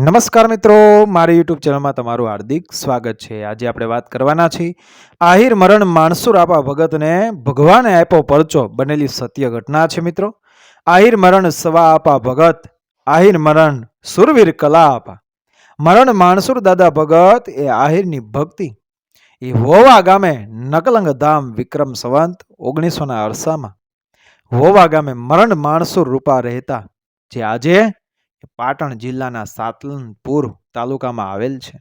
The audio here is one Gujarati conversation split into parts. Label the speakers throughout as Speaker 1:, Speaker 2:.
Speaker 1: નમસ્કાર મિત્રો, મારી યુટ્યુબ ચેનલમાં તમારું હાર્દિક સ્વાગત છે. આજે આપણે વાત કરવાના છીએ, આહિર મરણ માણસુર આપા ભગતને ભગવાને આપ્યો પરચો. બનેલી સત્ય ઘટના છે મિત્રો. આહિર મરણ સવા આપા ભગત, આહિર મરણ સુરવીર કલા આપા. મરણ માણસુર દાદા ભગત એ આહિરની ભક્તિ. એ વોવા ગામે નકલંગ ધામ વિક્રમ સંવંત ઓગણીસોના અરસામાં. વોવા ગામે મરણ માણસુર રૂપા રહેતા. જે આજે એ પાટણ જિલ્લાના સાતલનપુર તાલુકામાં આવેલ છે.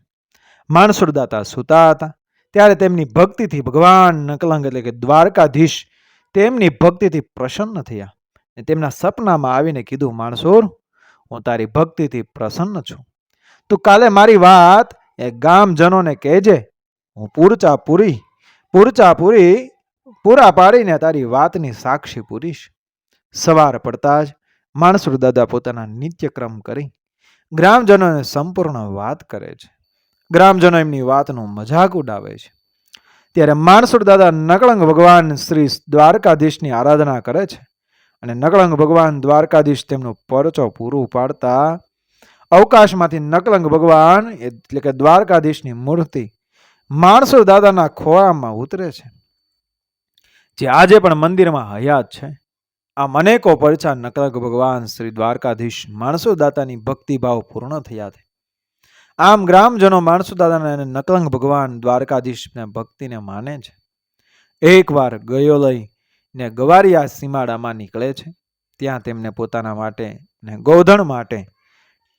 Speaker 1: માણસુરદાતા સૂતા હતા. ત્યારે તેમની ભક્તિથી ભગવાન નકલંગ એટલે કે દ્વારકાધીશ તેમની ભક્તિથી પ્રસન્ન થયા ને તેમના સપનામાં આવીને કીધું, માણસુર, હું તારી ભક્તિથી પ્રસન્ન છું. તું કાલે મારી વાત એ ગામજનોને કહેજે. હું પૂરચા પૂરી પૂરચા પૂરી, પૂરા પાડીને તારી વાતની સાક્ષી પૂરીશ. સવાર પડતા જ માણસુર દાદા પોતાના નિત્યક્રમ કરી ગ્રામજનોને સંપૂર્ણ વાત કરે છે. ગ્રામજનો એમની વાતનો મજાક ઉડાવે છે. ત્યારે માણસુર દાદા નકળંગ ભગવાન શ્રી દ્વારકાધીશની આરાધના કરે છે અને નકળંગ ભગવાન દ્વારકાધીશ તેમનો પરચો પૂરું પાડતા અવકાશમાંથી નકલંગ ભગવાન એટલે કે દ્વારકાધીશની મૂર્તિ માણસુર દાદાના ખોળામાં ઉતરે છે. જે આજે પણ મંદિરમાં હયાત છે. આમ અનેકો પરચા નકલંગ ભગવાન શ્રી દ્વારકાધીશ માણસોદાતાની ભક્તિભાવ પૂર્ણ થયા છે. આમ ગ્રામજનો માણસોદાતાને અને નકલંગ ભગવાન દ્વારકાધીશને ભક્તિને માને છે. એકવાર ગયો લઈને ગવારિયા સીમાડામાં નીકળે છે. ત્યાં તેમને પોતાના માટે ને ગોધણ માટે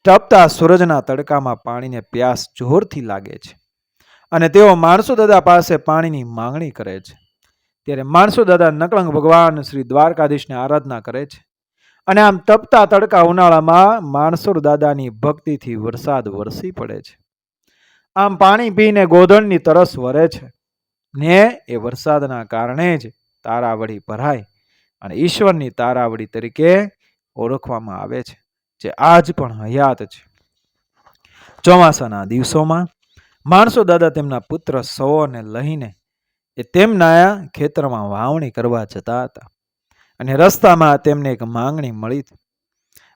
Speaker 1: તપતા સૂરજના તડકામાં પાણીને પ્યાસ જોરથી લાગે છે. અને તેઓ માણસો દાદા પાસે પાણીની માંગણી કરે છે. ત્યારે માણસો દાદા નકળંગ ભગવાન શ્રી દ્વારકાધીશને આરાધના કરે છે. અને આમ તપતા તડકા ઉનાળામાં માણસુર દાદાની ભક્તિથી વરસાદ વરસી પડે છે. આમ પાણી પીને ગોધણની તરસ વરે છે. ને એ વરસાદના કારણે જ તારાવળી ભરાય અને ઈશ્વરની તારાવળી તરીકે ઓળખવામાં આવે છે, જે આજ પણ હયાત છે. ચોમાસાના દિવસોમાં માણસો દાદા તેમના પુત્ર સૌને લઈને એ તેમના ખેતરમાં વાવણી કરવા જતા હતા અને રસ્તામાં તેમને એક માંગણી મળી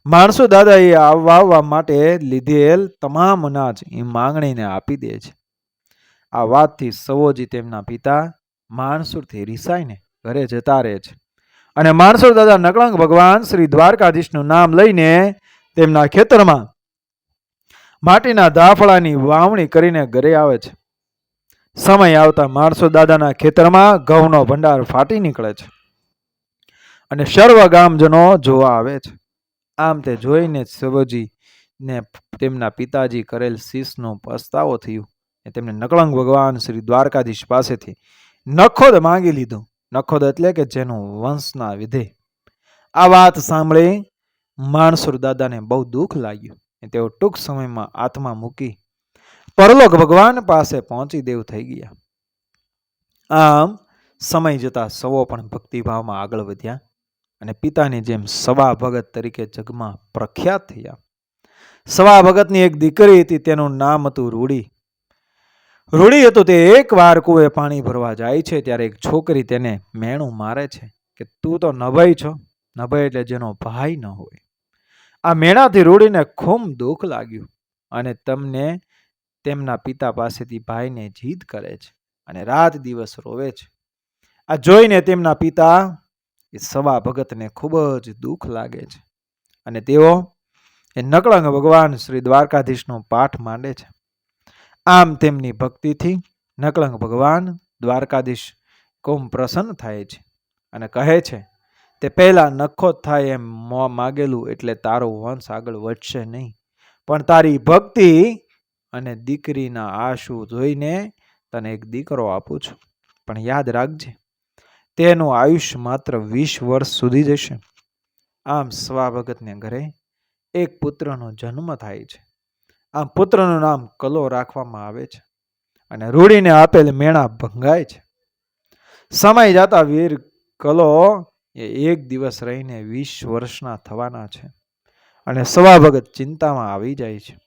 Speaker 1: માણસો આ વાવવા માટે લીધેલ તમામ અનાજ એ માંગણીને આપી દે છે. આ વાતથી સવોજી તેમના પિતા માણસુરથી રિસાઈને ઘરે જતા રહે છે અને માણસુર દાદા નકળંક ભગવાન શ્રી દ્વારકાધીશનું નામ લઈને તેમના ખેતરમાં માટીના દાફળાની વાવણી કરીને ઘરે આવે છે. સમય આવતા માણસો દાદાના ખેતરમાં ઘઉંનો ભંડાર ફાટી નીકળે છે અને સર્વ ગામજનો જોવા આવે છે. આમ તે જોઈને જ શિવજીને તેમના પિતાજી કરેલ શીશનો પસ્તાવો થયો ને તેમને નકળંગ ભગવાન શ્રી દ્વારકાધીશ પાસેથી નખોદ માંગી લીધું. નખોદ એટલે કે જેનું વંશના વિધે. આ વાત સાંભળી માણસુર દાદાને બહુ દુઃખ લાગ્યું તેઓ ટૂંક સમયમાં આત્મા મૂકી પરલોક ભગવાન પાસે પહોંચી દેવ થઈ ગયા. આમ સમય જતા સવો પણ ભક્તિભાવમાં આગળ વધ્યા અને પિતાની જેમ સવા ભગત તરીકે જગમાં પ્રખ્યાત થયા. સવા ભગતની એક દીકરી હતી, તેનું નામ હતું રૂડી. રૂડી હતું તે એક વાર કુએ પાણી ભરવા જાય છે, ત્યારે એક છોકરી તેને મેણું મારે છે કે તું તો નભય છો નભય એટલે જેનો ભાઈ ન હોય. આ મેણાથી રૂડીને ખૂબ દુઃખ લાગ્યું અને તમને તેમના પિતા પાસેથી ભાઈને જીદ કરે છે અને રાત દિવસ રોવે છે. આ જોઈને તેમના પિતા એ સવા ભગતને ખૂબ જ દુઃખ લાગે છે અને તેઓ એ નકળંગ ભગવાન શ્રી દ્વારકાધીશનો પાઠ માંડે છે. આમ તેમની ભક્તિથી નકળંગ ભગવાન દ્વારકાધીશ કોમ પ્રસન્ન થાય છે અને કહે છે, તે પહેલાં નખો થાય એમ માગેલું એટલે તારો વંશ આગળ વધશે નહીં. પણ તારી ભક્તિ અને દીકરીના આંસુ જોઈને તને એક દીકરો આપું છું. પણ યાદ રાખજે, તેનું આયુષ્ય માત્ર વીસ વર્ષ સુધી જશે. આમ સ્વા ભગતને ઘરે એક પુત્રનો જન્મ થાય છે. આમ પુત્રનું નામ કલો રાખવામાં આવે છે અને રૂડીને આપેલ મેણા ભંગાય છે. સમય જતા વીર કલો એ એક દિવસ રહીને વીસ વર્ષના થવાના છે અને સ્વાભગત ચિંતામાં આવી જાય છે.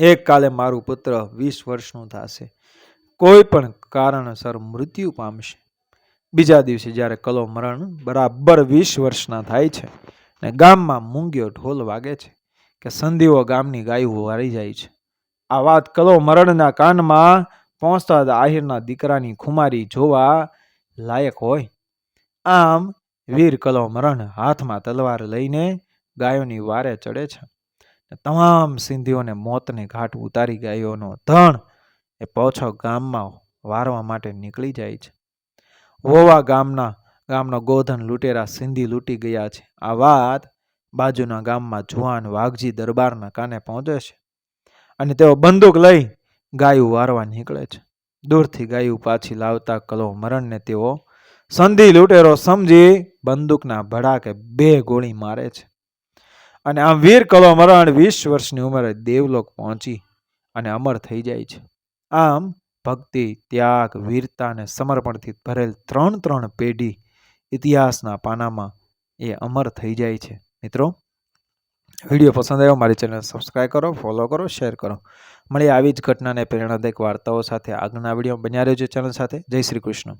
Speaker 1: એક કાલે મારું પુત્ર વીસ વર્ષનું થશે. કોઈ પણ કારણસર મૃત્યુ પામશે. બીજા દિવસે જ્યારે કલો મરણ બરાબર વીસ વર્ષના થાય છે ને ગામમાં મૂંગ્યો ઢોલ વાગે છે કે સંધિઓ ગામની ગાયું વારી જાય છે. આ વાત કલો મરણના કાનમાં પહોંચતા આહિરના દીકરાની ખુમારી જોવા લાયક હોય. આમ વીર કલો મરણ હાથમાં તલવાર લઈને ગાયોની વારે ચડે છે. તમામ સિંધીઓને મોતને ઘાટ ઉતારી ગાયોનો ધણ એ પોછો ગામમાં વારવા માટે નીકળી જાય છે. વોવા ગામના, ગામનો ગોધન લૂંટેરા સિંધી લૂંટી ગયા છે. આ વાત બાજુના ગામમાં જુવાન વાઘજી દરબારના કાને પહોંચે છે અને તેઓ બંદૂક લઈ ગાયું વારવા નીકળે છે. દૂરથી ગાયું પાછી લાવતા કલો મરણને તેઓ સંધિ લૂંટેરો સમજી બંદૂકના ભડાકે બે ગોળી મારે છે. અને આમ વીર કલો મરણ વીસ વર્ષની ઉંમરે દેવલોક પહોંચી અને અમર થઈ જાય છે. આમ ભક્તિ, ત્યાગ, વીરતા અને સમર્પણથી ભરેલ ત્રણ ત્રણ પેઢી ઇતિહાસના પાનામાં એ અમર થઈ જાય છે. મિત્રો, વીડિયો પસંદ આવ્યો, મારી ચેનલ સબસ્ક્રાઈબ કરો, ફોલો કરો, શેર કરો. મળી આવી જ ઘટનાને પ્રેરણાદાયક વાર્તાઓ સાથે. આગળના વીડિયો બન્યા રહેજો ચેનલ સાથે. જય શ્રી કૃષ્ણ.